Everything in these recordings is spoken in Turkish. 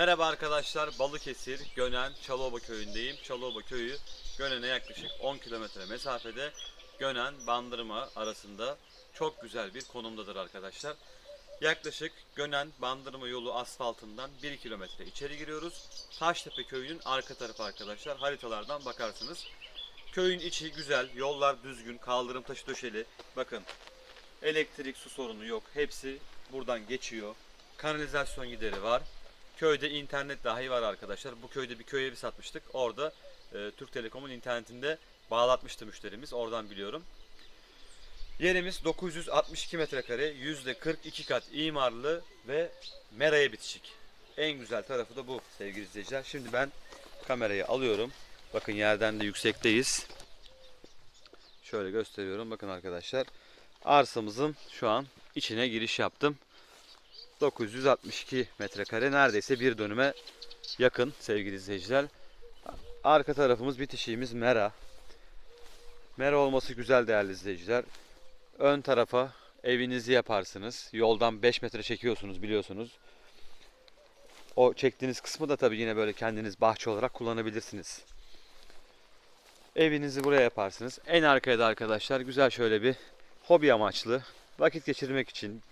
Merhaba arkadaşlar, Balıkesir, Gönen, Çalıoba köyündeyim. Çalıoba köyü Gönen'e yaklaşık 10 kilometre mesafede Gönen, Bandırma arasında çok güzel bir konumdadır arkadaşlar. Yaklaşık Gönen, Bandırma yolu asfaltından 1 kilometre içeri giriyoruz. Taştepe köyünün arka tarafı arkadaşlar. Haritalardan bakarsınız. Köyün içi güzel, yollar düzgün, kaldırım taşı döşeli. Bakın elektrik, su sorunu yok. Hepsi buradan geçiyor. Kanalizasyon gideri var. Köyde internet dahi var arkadaşlar. Bu köyde bir köy evi satmıştık. Orada e, Türk Telekom'un internetinde bağlatmıştı müşterimiz. Oradan biliyorum. Yerimiz 962 metrekare, %42 kat imarlı ve meraya bitişik. En güzel tarafı da bu sevgili izleyiciler. Şimdi ben kamerayı alıyorum. Bakın yerden de yüksekteyiz. Şöyle gösteriyorum. Bakın arkadaşlar. Arsamızın şu an içine giriş yaptım. 962 metrekare neredeyse bir dönüme yakın sevgili izleyiciler. Arka tarafımız bitişiğimiz mera. Mera olması güzel değerli izleyiciler. Ön tarafa evinizi yaparsınız. Yoldan 5 metre çekiyorsunuz biliyorsunuz. O çektiğiniz kısmı da tabii yine böyle kendiniz bahçe olarak kullanabilirsiniz. Evinizi buraya yaparsınız. En arkaya da arkadaşlar güzel şöyle bir hobi amaçlı vakit geçirmek için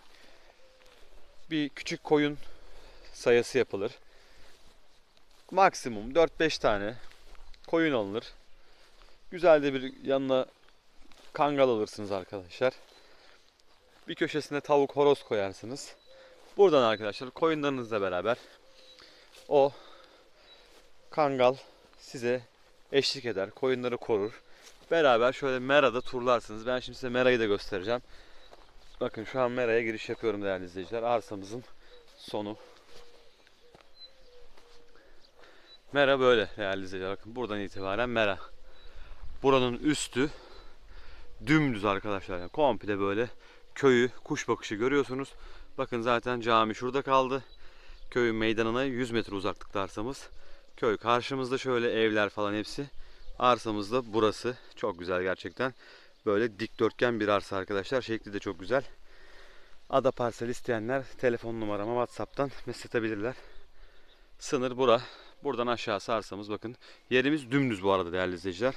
bir küçük koyun sayısı yapılır. Maksimum 4-5 tane koyun alınır. Güzel de bir yanına kangal alırsınız arkadaşlar. Bir köşesine tavuk horoz koyarsınız. Buradan arkadaşlar koyunlarınızla beraber o kangal size eşlik eder. Koyunları korur. Beraber şöyle merada turlarsınız. Ben şimdi size merayı da göstereceğim. Bakın şu an meraya giriş yapıyorum değerli izleyiciler. Arsamızın sonu. Mera böyle değerli izleyiciler. Bakın buradan itibaren mera. Buranın üstü dümdüz arkadaşlar. Yani komple böyle köyü kuş bakışı görüyorsunuz. Bakın zaten cami şurada kaldı. Köyün meydanına 100 metre uzaklıkta arsamız. Köy karşımızda şöyle evler falan hepsi. Arsamız da burası. Çok güzel gerçekten. Böyle dikdörtgen bir arsa arkadaşlar. Şekli de çok güzel. Ada parsel isteyenler telefon numarama WhatsApp'tan mesaj. Sınır bura. Buradan aşağısı arsamız bakın. Yerimiz dümdüz bu arada değerli izleyiciler.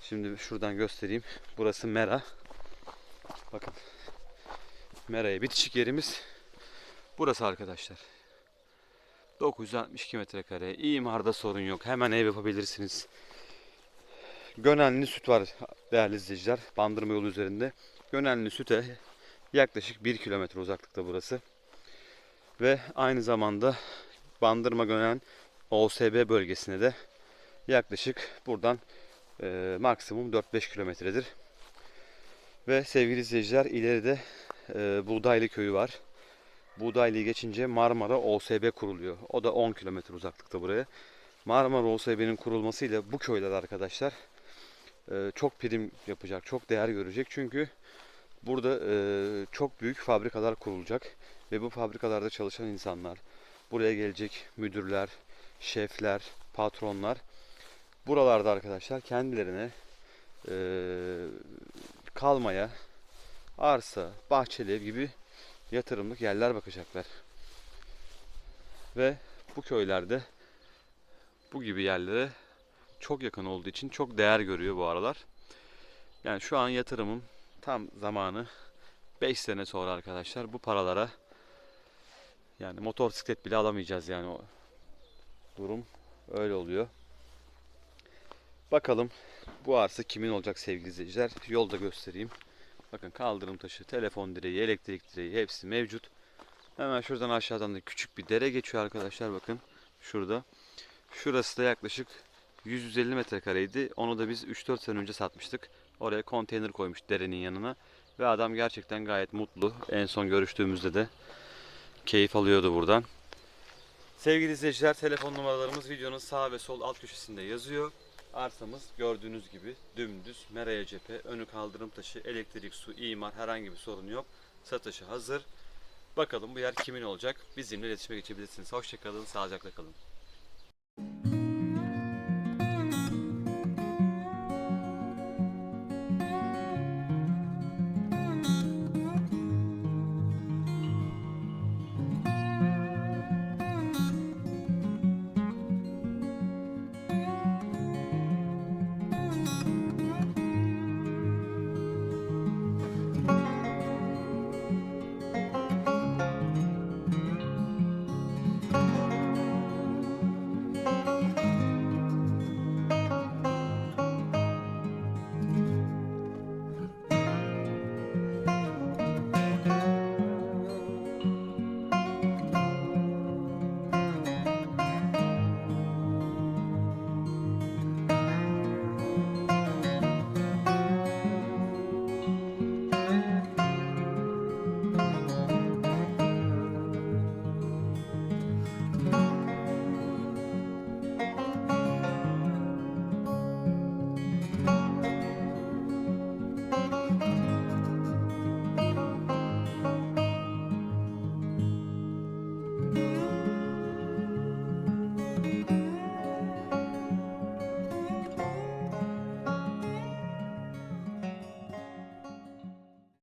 Şimdi şuradan göstereyim. Burası Mera. Bakın. Mera'ya bitişik yerimiz. Burası arkadaşlar. 962 metrekare. İmarda sorun yok. Hemen ev yapabilirsiniz. Gönenli süt var değerli izleyiciler. Bandırma yolu üzerinde. Gönenli süte yaklaşık 1 kilometre uzaklıkta burası. Ve aynı zamanda Bandırma Gönen OSB bölgesine de yaklaşık buradan e, maksimum 4-5 kilometredir. Ve sevgili izleyiciler ileride e, Buğdaylı köyü var. Buğdaylı'yı geçince Marmara OSB kuruluyor. O da 10 kilometre uzaklıkta buraya. Marmara OSB'nin kurulmasıyla bu köyler arkadaşlar çok prim yapacak, çok değer görecek. Çünkü burada e, çok büyük fabrikalar kurulacak ve bu fabrikalarda çalışan insanlar, buraya gelecek müdürler, şefler, patronlar buralarda arkadaşlar kendilerine e, kalmaya arsa, bahçeli ev gibi yatırımlık yerler bakacaklar. Ve bu köylerde bu gibi yerlere çok yakın olduğu için çok değer görüyor bu aralar. Yani şu an yatırımım tam zamanı 5 sene sonra arkadaşlar bu paralara yani motosiklet bile alamayacağız yani o durum öyle oluyor. Bakalım bu arsa kimin olacak sevgili izleyiciler. Yolda göstereyim. Bakın kaldırım taşı, telefon direği, elektrik direği hepsi mevcut. Hemen şuradan aşağıdan da küçük bir dere geçiyor arkadaşlar bakın. Şurada. Şurası da yaklaşık 150 metrekareydi. Onu da biz 3-4 sene önce satmıştık. Oraya konteyner koymuş derenin yanına. Ve adam gerçekten gayet mutlu. En son görüştüğümüzde de keyif alıyordu buradan. Sevgili izleyiciler telefon numaralarımız videonun sağ ve sol alt köşesinde yazıyor. Arsamız gördüğünüz gibi dümdüz, meraya cephe, önü kaldırım taşı, elektrik, su, imar herhangi bir sorun yok. Satışı hazır. Bakalım bu yer kimin olacak? Bizimle iletişime geçebilirsiniz. Hoşçakalın, sağlıcakla kalın.